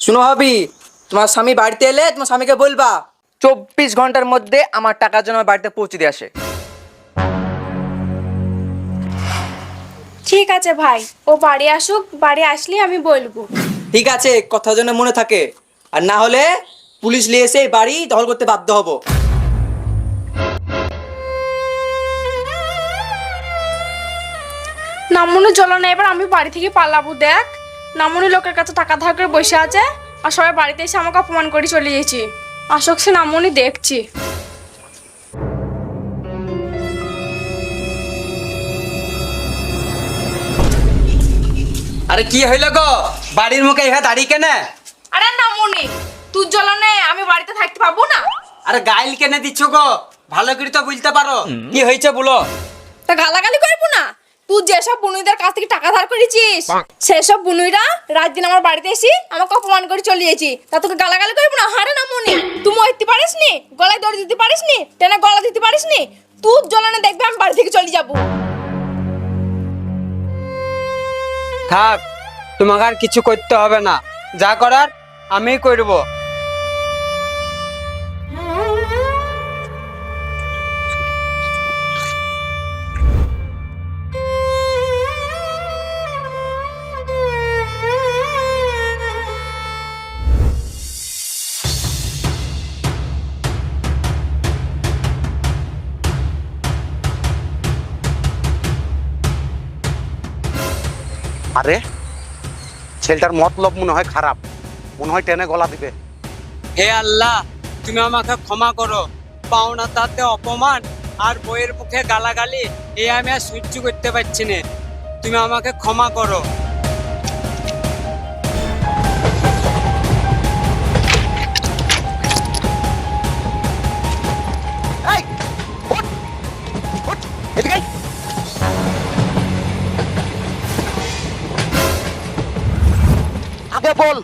শুনো ভাবি তোমার স্বামী বাড়িতে এলে তোমার স্বামীকে বলবা চব্বিশ ঘণ্টার মধ্যে আমার টাকার জন্য আমার বাড়িতে পৌঁছে দিয়ে আসে। ঠিক আছে ভাই ও বাড়ি আসুক বাড়ি আসলে আমি বলব। ঠিক আছে কথা যেন মনে থাকে। আর না হলে পুলিশ নিয়ে এসে এই বাড়ি দখল করতে বাধ্য হব। নামুনি চলো না এবার আমি বাড়ি থেকে পালাবো দেখ। নামুনি লোকের কাছে টাকা ধার করে বসে আছে আর সবাই বাড়িতে এসে আমাকে অপমান করে চলে গেছি। আসক সে নামুনি দেখছি। আরে কি হইল গো? বাড়ির মুখে ইহা দাঁড়িয়ে কেনে? আরে নামুনি তুই জ্বলনে আমি বাড়িতে থাকতে পাবো না? আরে গাইল কেনে দিচ্ছ গো? ভালো করে তো বুঝতে পারো। কি হয়েছে বলো? তা গালাগালি করব না? তুই যেসব বুনুইদের কাছ থেকে টাকা ধার করেছিস সেসব বুনুইরা রাত দিন আমার বাড়িতে এসে আমাকে অপমান করে চলে গেছি। তা তোকে গালাগালি করব না? হারে না মনে। তুই মরতে পারিস নি? গলায় দড়ি দিতে পারিস নি? টেনে গলা দিতে পারিস নি? তুই জ্বলানে দেখবে আমি বাড়ি থেকে চলে যাব। থাক তোমাকে আর কিছু করতে হবে না। যা করার আমি করব। আরে, ছেলেটার মতলব মনে হয় খারাপ। মনে হয় টেনে গলা দিবে। হে আল্লাহ, তুমি আমাকে ক্ষমা করো। পাওনা তাতে অপমান আর বইয়ের মুখে গালাগালি, এ আমি আর সহ্য করতে পারছি না। তুমি আমাকে ক্ষমা করো। বল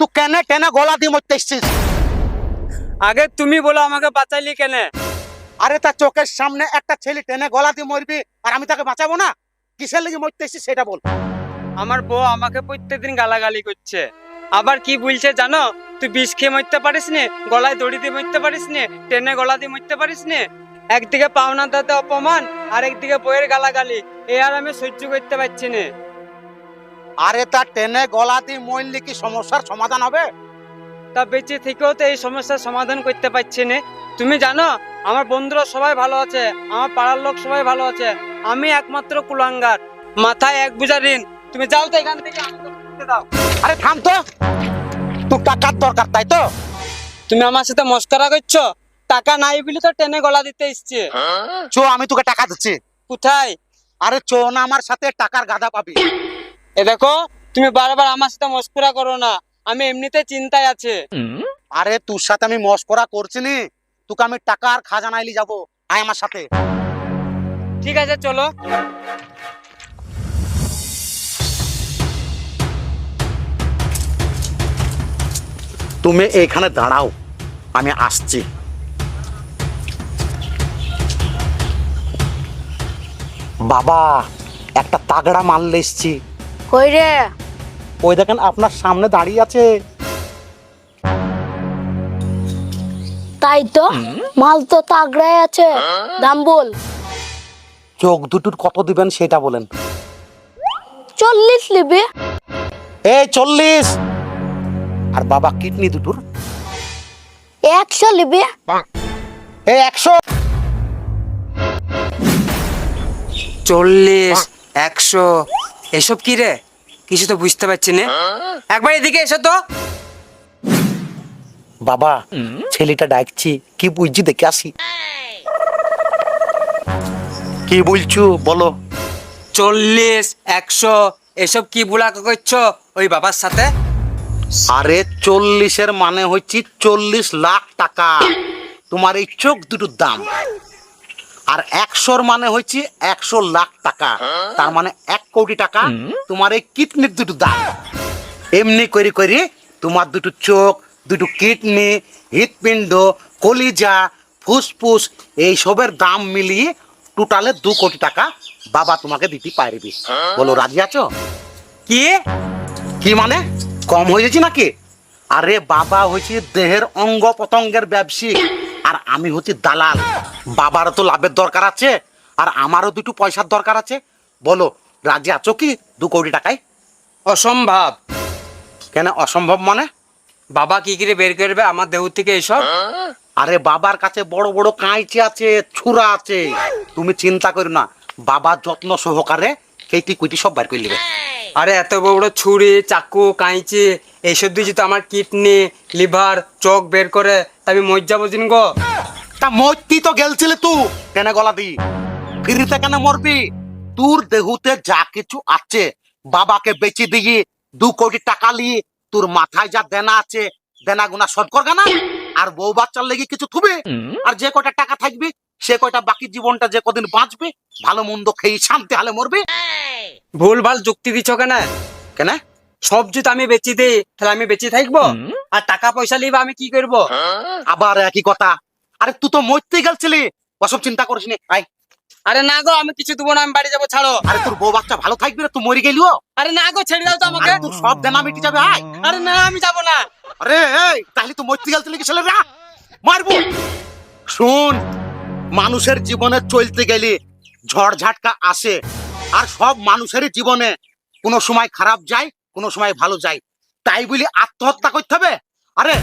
তুই কেনে টেনে গলা দিয়ে মরতে এসছিস? আগে তুমি বলো আমাকে বাঁচাইলি কেনে। আরে তার চোখের সামনে একটা ছেলে টেনে গলা দিয়ে মরবি আর আমি তাকে বাঁচাবো না? কিসের লেগে মরতে এসছিস সেটা বল। আমার বউ আমাকে প্রত্যেকদিন গালাগালি করছে। আবার কি বলছে জানো? তুই বিষ খেয়ে মরতে পারিস নে গলায় দড়ি দিয়ে মরতে পারিস নে টেনে গলা দিয়ে মরতে পারিস নে। একদিকে পাওনা দাতে অপমান আর একদিকে বইয়ের গালাগালি। এ আর আমি সহ্য করতে পারছি না। আরে তার টেনে গলা দিয়ে মরলে কি সমস্যার সমাধান হবে? তা বেঁচে থেকেও তো এই সমস্যার সমাধান করতে পারছি না। তুমি জানো আমার বন্ধুরা সবাই ভালো আছে আমার পাড়ার লোক সবাই ভালো আছে আমি একমাত্র কুলাঙ্গার। মাথায় এক বুঝা ঋণ। তুমি যাও তো এখান থেকে দাও। আরে থাম তো! তুই টাকার দরকার তাই তো। তুমি আমার সাথে মস্করা করছ? টাকা নাই বলে তো টেনে গলা দিতে এসছে। চো আমি তোকে টাকা দিচ্ছি। কোথায়? আরে চো না আমার সাথে টাকার গাদা পাবি। এ দেখো তুমি বারবার আমার সাথে মস্করা করো না। আমি এমনিতে চিন্তায় আছে। আরে তোর সাথে আমি মস্করা করছি নি তোকে আমি টাকার খাজানা এলি যাব। আয় আমার সাথে। ঠিক আছে চলো। তুমি এইখানে দাঁড়াও। আমি আসছি। বাবা একটা তাগড়া মাল এসছি। কই রে? ওই দেখেন আপনার সামনে দাঁড়িয়ে আছে। তাই তো? মাল তো তাগড়াই আছে। দাম বল। চোখ দুটোর কত দিবেন সেটা বলেন। চল্লিশ নিবি। এই চল্লিশ। আর বাবা কিডনি দুটোর। একশো নিবি। এই একশো। চল্লিশ একশো। এসব কি রে? কিছু তো বুঝতে পারছি না। একবার এদিকে এসো তো। বাবা ছেলেটা ডাকছি কি বুঝছি দেখে আসি। কি বলছো? বলো। চল্লিশ একশো এসব কি বুলা করছ ওই বাবার সাথে? আরে চল্লিশের মানে হচ্ছে চল্লিশ লাখ টাকা। তোমার এই চোখ দুটোর দাম। আর একশোর মানে হচ্ছে একশো লাখ টাকা। তার মানে এক কোটি টাকা তোমার এই কিডনির দুটো দাম এমনি করে করি তোমার দুটো চোখ, দুটো কিডনি, হৃৎপিণ্ড, কলিজা, ফুসফুস, এই সবের দাম মিলিয়ে টোটালে দু কোটি টাকা বাবা তোমাকে দিতে পারবি। বলো, রাজি আছো? কি? কি মানে? কম হয়ে যাচ্ছে নাকি? আরে বাবা হচ্ছে দেহের অঙ্গ পতঙ্গের ব্যবসায়িক আর আমি হচ্ছি দালাল। বাবারও তো লাভের দরকার আছে আর আমারও দুটো পয়সার দরকার আছে। বলো রাজি আছো কি দু কোটি টাকায়? অসম্ভব। কেন অসম্ভব মানে? বাবা কি করে বের করবে আমার দেহ থেকে এইসব আরে বাবার কাছে বড় বড় কাঁইচি আছে ছুরা আছে। তুমি চিন্তা করো না বাবা যত্ন সহকারে কেটি কুইটি সব বাইর করে নেবে। আরে এত বড় বড় ছুরি চাকু কাঁইচি এইসব দিয়ে যদি আমার কিডনি লিভার চোখ বের করে আমি মজ্জা বুঝিন গো। তা মরতি তো গেলছিলে তু? কেন গলা দি? ফিরিতে কেন মরবি? তোর দেহুতে যা কিছু আছে বাবাকে বেচে দিয়ে দু কোটি টাকা নিয়ে তোর মাথায় যা দেনা আছে দেনা গুনা শোধ করবে না আর বউ বাচ্চার লেগে কিছু থুবে? আর যে কয়টা টাকা থাকবে সে কয়টা বাকি জীবনটা যে কদিন বাঁচবে ভালো মন্দ খেয়ে শান্তি হালে মরবে? ভুল ভালো যুক্তি দিছ কেন? কেন? সব যদি আমি বেচি দিই তাহলে আমি বেঁচে থাকব? আর টাকা পয়সা লিবা আমি কি করব? আবার একই কথা আরে তুই তো মরতে গেলছিলি। ওসব চিন্তা করিস নি আয়। আরে না গো আমি কিছু দেবো না আমি বাড়ি যাব ছাড়ো। আরে তোর বউ বাচ্চা ভালো থাকবি রে তুই মরে গেলিও আরে না গো ছেড়ে দাও তো আমাকে। তোর সব দেনা মিটে যাবে আয়। আরে না আমি যাব না। আরে এই তাহলে তুই মরতে গেলছিলি কি ছেলেরা? মারবো। শুন মানুষের জীবনে চলতে গেলে ঝড় ঝাটকা আসে আর সব মানুষের জীবনে কোনো সময় খারাপ যায় কোনো সময় ভালো যায়। তাই বলি আত্মহত্যা করতে হবে। আরে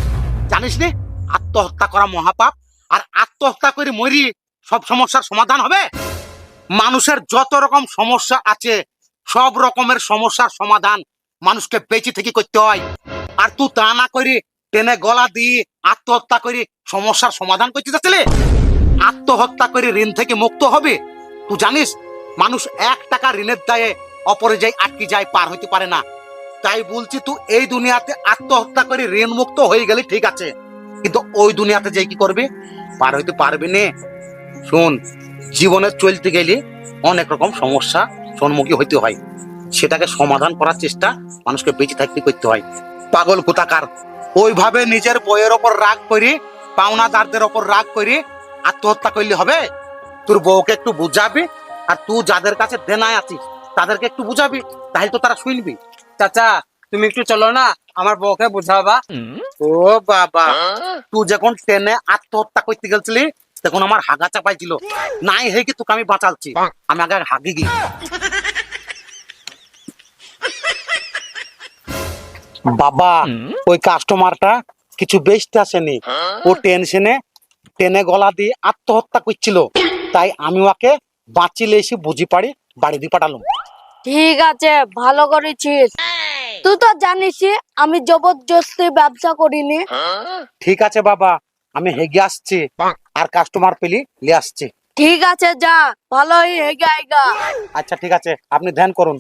জানিস নি আত্মহত্যা করা মহাপাপ। আর আত্মহত্যা করে মরি, সব সমস্যার সমাধান হবে? মানুষের যত রকম সমস্যা আছে, সব রকমের সমস্যার সমাধান মানুষকে বেঁচে থেকে করতে হয়। আর তুই তা না করি টেনে গলা দিয়ে আত্মহত্যা করে সমস্যার সমাধান করতে চাচ্ছিলে আত্মহত্যা করে ঋণ থেকে মুক্ত হবে? তুই জানিস, মানুষ এক টাকা ঋণের দায়ে অপরে অপরিযায় আটকে যায়, পার হইতে পারে না। তাই বলছি তুই এই দুনিয়াতে আত্মহত্যা করে ঋণ মুক্ত হয়ে গেলে ঠিক আছে। কিন্তু ওই দুনিয়াতে যে কি করবে? পার হইতে পারবে না। শোন, জীবনে চলতে গেলে অনেক রকম সমস্যা সম্মুখী হইতে হয়। সেটাকে সমাধান করার চেষ্টা মানুষকে বেঁচে থাকতে করতে হয়। পাগল কোথাকার? ওইভাবে নিজের বইয়ের ওপর রাগ করে, পাওনাদারদের ওপর রাগ করে আত্মহত্যা করলে হবে? তোর বউকে একটু বুঝাবি, আর তুই যাদের কাছে দেনায় আছিস, তাদেরকে একটু বুঝাবি, তাহলে তো তারা শুনবি। চাচা তুমি একটু চলো না আমার বউকে বুঝাবা। ও বাবা তুই যখন ট্রেনে আত্মহত্যা করতে গেছিলি তখন আমার হাগা চাপাইছিল। নাই হে কি তোকে আমি বাঁচালছি। আমি আগে হাগি গি বাবা ওই কাস্টমারটা কিছু বেচতে আসেনি। ও টেনশনে টেনে গলা দিয়ে আত্মহত্যা করছিল। তাই আমি ওকে বাঁচিলে এসে বুঝি পারি বাড়ি দিয়ে পাঠালাম। ঠিক আছে ভালো করেছিস। তুই তো জানিসই আমি জবরদস্তি ব্যবসা করিনি। ঠিক আছে বাবা আমি হেগে আসছি। আর কাস্টমার পেলি লিয়ে আসছি। ঠিক আছে যা ভালোই হেগে হেগা আচ্ছা ঠিক আছে আপনি ধ্যান করুন।